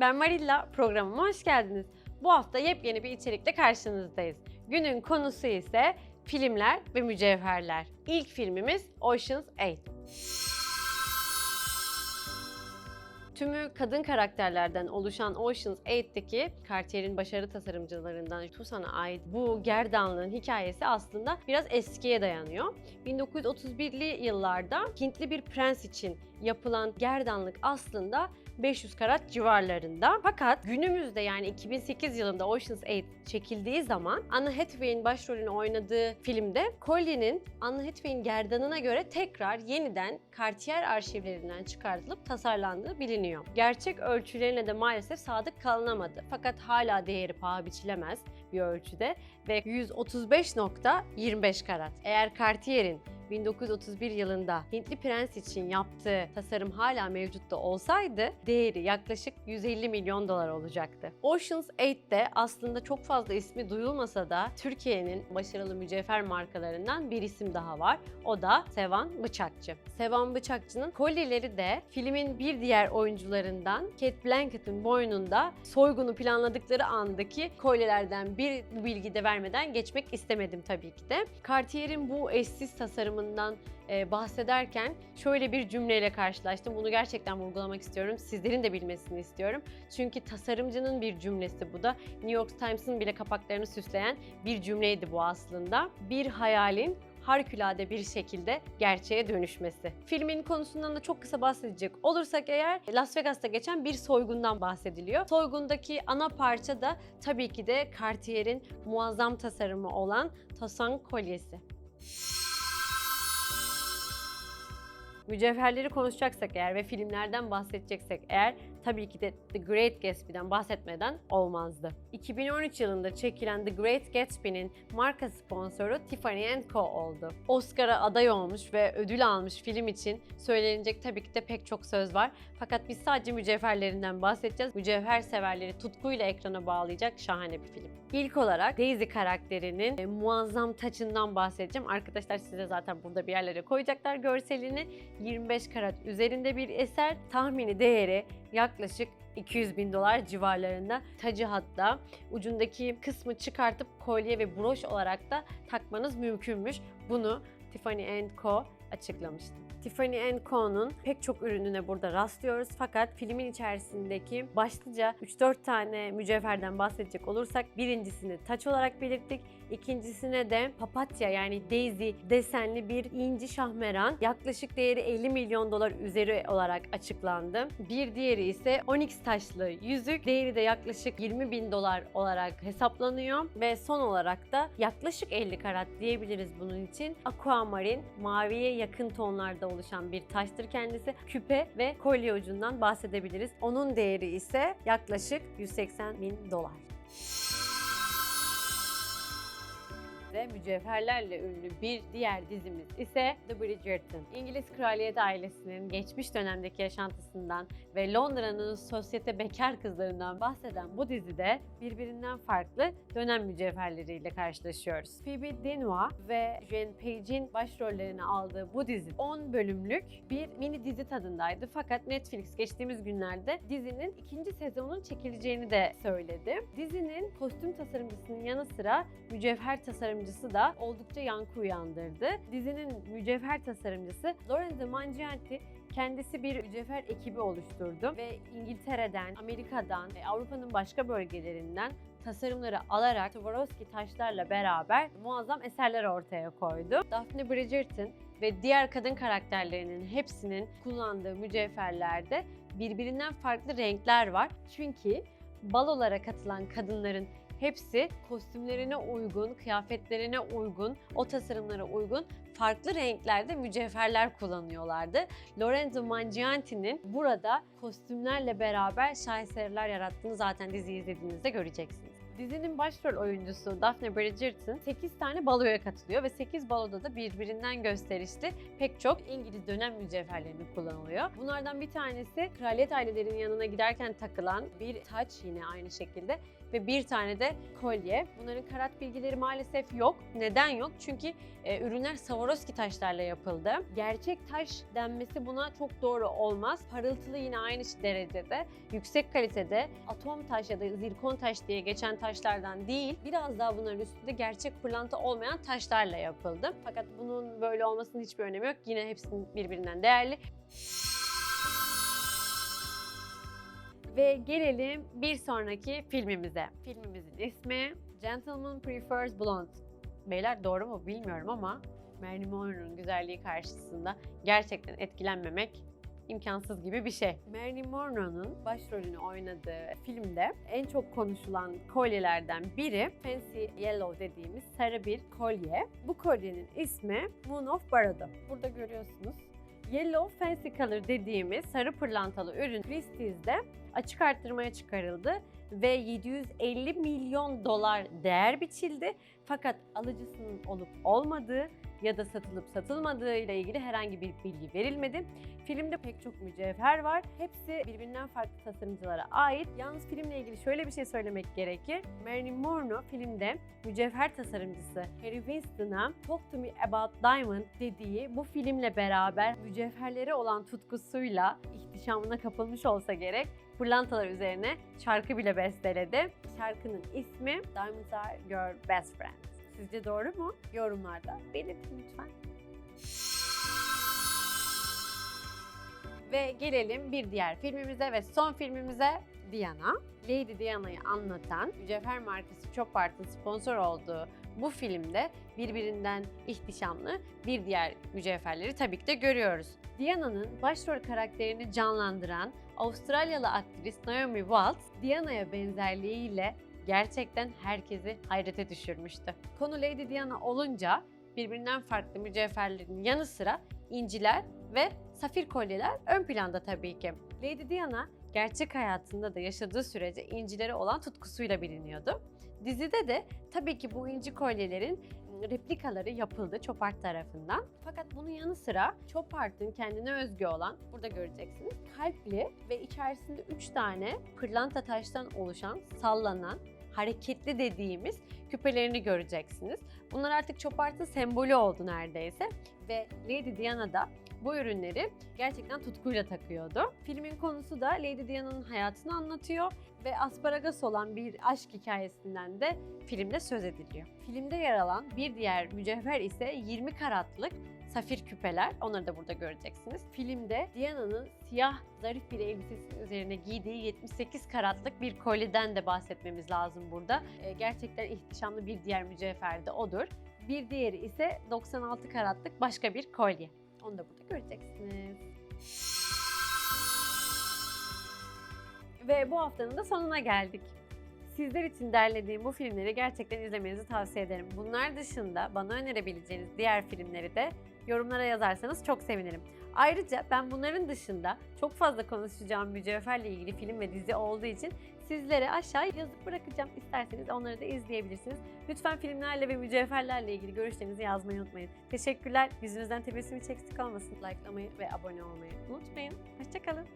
ben Marilla. Programıma hoş geldiniz. Bu hafta yepyeni bir içerikle karşınızdayız. Günün konusu ise filmler ve mücevherler. İlk filmimiz Ocean's 8. Tümü kadın karakterlerden oluşan Ocean's 8'teki Cartier'in başarı tasarımcılarından Tucsan'a ait bu gerdanlığın hikayesi aslında biraz eskiye dayanıyor. 1931'li yıllarda Hintli bir prens için yapılan gerdanlık aslında 500 karat civarlarında. Fakat günümüzde yani 2008 yılında Ocean's 8 çekildiği zaman Anne Hathaway'in başrolünü oynadığı filmde kolyenin Anne Hathaway'in gerdanına göre tekrar yeniden Cartier arşivlerinden çıkartılıp tasarlandığı biliniyor. Gerçek ölçülerine de maalesef sadık kalınamadı. Fakat hala değeri paha biçilemez bir ölçüde ve 135.25 karat. Eğer Cartier'in 1931 yılında Hintli prens için yaptığı tasarım hala mevcutta olsaydı değeri yaklaşık 150 milyon dolar olacaktı. Ocean's 8'de aslında çok fazla ismi duyulmasa da Türkiye'nin başarılı mücevher markalarından bir isim daha var. O da Sevan Bıçakçı. Sevan Bıçakçı'nın kolyeleri de filmin bir diğer oyuncularından Kate Blankett'in boynunda soygunu planladıkları andaki kolyelerden bir bu bilgi de vermeden geçmek istemedim tabii ki de. Cartier'in bu eşsiz tasarımından e, bahsederken şöyle bir cümleyle karşılaştım. Bunu gerçekten vurgulamak istiyorum. Sizlerin de bilmesini istiyorum. Çünkü tasarımcının bir cümlesi bu da. New York Times'ın bile kapaklarını süsleyen bir cümleydi bu aslında. Bir hayalin harikulade bir şekilde gerçeğe dönüşmesi. Filmin konusundan da çok kısa bahsedecek olursak eğer Las Vegas'ta geçen bir soygundan bahsediliyor. Soygundaki ana parça da tabii ki de Cartier'in muazzam tasarımı olan Tosan kolyesi. Mücevherleri konuşacaksak eğer ve filmlerden bahsedeceksek eğer tabii ki de The Great Gatsby'den bahsetmeden olmazdı. 2013 yılında çekilen The Great Gatsby'nin marka sponsoru Tiffany Co oldu. Oscar'a aday olmuş ve ödül almış film için söylenecek tabii ki de pek çok söz var. Fakat biz sadece mücevherlerinden bahsedeceğiz. Mücevher severleri tutkuyla ekrana bağlayacak şahane bir film. İlk olarak Daisy karakterinin e, muazzam taçından bahsedeceğim. Arkadaşlar size zaten burada bir yerlere koyacaklar görselini. 25 karat üzerinde bir eser. Tahmini değeri yaklaşık 200 bin dolar civarlarında. Tacı hatta ucundaki kısmı çıkartıp kolye ve broş olarak da takmanız mümkünmüş. Bunu Tiffany Co açıklamıştı. Tiffany Co'nun pek çok ürününe burada rastlıyoruz fakat filmin içerisindeki başlıca 3-4 tane mücevherden bahsedecek olursak birincisini taç olarak belirttik. İkincisine de papatya yani daisy desenli bir inci şahmeran yaklaşık değeri 50 milyon dolar üzeri olarak açıklandı. Bir diğeri ise onyx taşlı yüzük değeri de yaklaşık 20 bin dolar olarak hesaplanıyor ve son olarak da yaklaşık 50 karat diyebiliriz bunun için aquamarine maviye yakın tonlarda oluşan bir taştır kendisi. Küpe ve kolye ucundan bahsedebiliriz. Onun değeri ise yaklaşık 180 bin dolar ve mücevherlerle ünlü bir diğer dizimiz ise The Bridgerton. İngiliz kraliyet ailesinin geçmiş dönemdeki yaşantısından ve Londra'nın sosyete bekar kızlarından bahseden bu dizide birbirinden farklı dönem mücevherleriyle karşılaşıyoruz. Phoebe Denois ve Jane Page'in başrollerini aldığı bu dizi 10 bölümlük bir mini dizi tadındaydı. Fakat Netflix geçtiğimiz günlerde dizinin ikinci sezonunun çekileceğini de söyledi. Dizinin kostüm tasarımcısının yanı sıra mücevher tasarımcısı da oldukça yankı uyandırdı. Dizinin mücevher tasarımcısı Lorenzo Mangiante kendisi bir mücevher ekibi oluşturdu ve İngiltere'den, Amerika'dan Avrupa'nın başka bölgelerinden tasarımları alarak Swarovski taşlarla beraber muazzam eserler ortaya koydu. Daphne Bridgerton ve diğer kadın karakterlerinin hepsinin kullandığı mücevherlerde birbirinden farklı renkler var. Çünkü balolara katılan kadınların hepsi kostümlerine uygun, kıyafetlerine uygun, o tasarımlara uygun farklı renklerde mücevherler kullanıyorlardı. Lorenzo Mangianti'nin burada kostümlerle beraber şaheserler yarattığını zaten diziyi izlediğinizde göreceksiniz. Dizinin başrol oyuncusu Daphne Bridgerton 8 tane baloya katılıyor ve 8 baloda da birbirinden gösterişli pek çok İngiliz dönem mücevherlerini kullanılıyor. Bunlardan bir tanesi kraliyet ailelerinin yanına giderken takılan bir taç yine aynı şekilde ve bir tane de kolye. Bunların karat bilgileri maalesef yok. Neden yok? Çünkü e, ürünler Swarovski taşlarla yapıldı. Gerçek taş denmesi buna çok doğru olmaz. Parıltılı yine aynı derecede, yüksek kalitede atom taş ya da zirkon taş diye geçen taşlardan değil, biraz daha bunların üstünde gerçek pırlanta olmayan taşlarla yapıldı. Fakat bunun böyle olmasının hiçbir önemi yok. Yine hepsinin birbirinden değerli. Ve gelelim bir sonraki filmimize. Filmimizin ismi Gentleman Prefers Blonde. Beyler doğru mu bilmiyorum ama Marilyn Monroe'nun güzelliği karşısında gerçekten etkilenmemek imkansız gibi bir şey. Marilyn Monroe'nun başrolünü oynadığı filmde en çok konuşulan kolyelerden biri Fancy Yellow dediğimiz sarı bir kolye. Bu kolyenin ismi Moon of Barado. Burada görüyorsunuz. Yellow Fancy Color dediğimiz sarı pırlantalı ürün Christie's'de açık arttırmaya çıkarıldı ve 750 milyon dolar değer biçildi. Fakat alıcısının olup olmadığı ya da satılıp satılmadığı ile ilgili herhangi bir bilgi verilmedi. Filmde pek çok mücevher var. Hepsi birbirinden farklı tasarımcılara ait. Yalnız filmle ilgili şöyle bir şey söylemek gerekir. Marilyn Monroe filmde mücevher tasarımcısı Harry Winston'a Talk to me about diamond dediği bu filmle beraber mücevherlere olan tutkusuyla ihtişamına kapılmış olsa gerek pırlantalar üzerine şarkı bile besteledi. Şarkının ismi Diamonds Are Your Best Friend. Sizce doğru mu? Yorumlarda belirtin lütfen. Ve gelelim bir diğer filmimize ve son filmimize Diana. Lady Diana'yı anlatan mücevher markası Chopart'ın sponsor olduğu bu filmde birbirinden ihtişamlı bir diğer mücevherleri tabii ki de görüyoruz. Diana'nın başrol karakterini canlandıran Avustralyalı aktris Naomi Watts, Diana'ya benzerliğiyle gerçekten herkesi hayrete düşürmüştü. Konu Lady Diana olunca birbirinden farklı mücevherlerin yanı sıra inciler ve safir kolyeler ön planda tabii ki. Lady Diana gerçek hayatında da yaşadığı sürece incilere olan tutkusuyla biliniyordu. Dizide de tabii ki bu inci kolyelerin replikaları yapıldı Chopard tarafından. Fakat bunun yanı sıra Chopard'ın kendine özgü olan, burada göreceksiniz, kalpli ve içerisinde 3 tane pırlanta taştan oluşan, sallanan, hareketli dediğimiz küpelerini göreceksiniz. Bunlar artık Chopard'ın sembolü oldu neredeyse ve Lady Diana da bu ürünleri gerçekten tutkuyla takıyordu. Filmin konusu da Lady Diana'nın hayatını anlatıyor ve asparagas olan bir aşk hikayesinden de filmde söz ediliyor. Filmde yer alan bir diğer mücevher ise 20 karatlık safir küpeler. Onları da burada göreceksiniz. Filmde Diana'nın siyah zarif bir elbisesinin üzerine giydiği 78 karatlık bir kolyeden de bahsetmemiz lazım burada. Ee, gerçekten ihtişamlı bir diğer mücevher de odur. Bir diğeri ise 96 karatlık başka bir kolye. Onu da burada göreceksiniz. Ve bu haftanın da sonuna geldik. Sizler için derlediğim bu filmleri gerçekten izlemenizi tavsiye ederim. Bunlar dışında bana önerebileceğiniz diğer filmleri de yorumlara yazarsanız çok sevinirim. Ayrıca ben bunların dışında çok fazla konuşacağım mücevherle ilgili film ve dizi olduğu için sizlere aşağı yazıp bırakacağım. İsterseniz onları da izleyebilirsiniz. Lütfen filmlerle ve mücevherlerle ilgili görüşlerinizi yazmayı unutmayın. Teşekkürler. Yüzünüzden tebessüm hiç eksik olmasın. Likelamayı ve abone olmayı unutmayın. Hoşçakalın.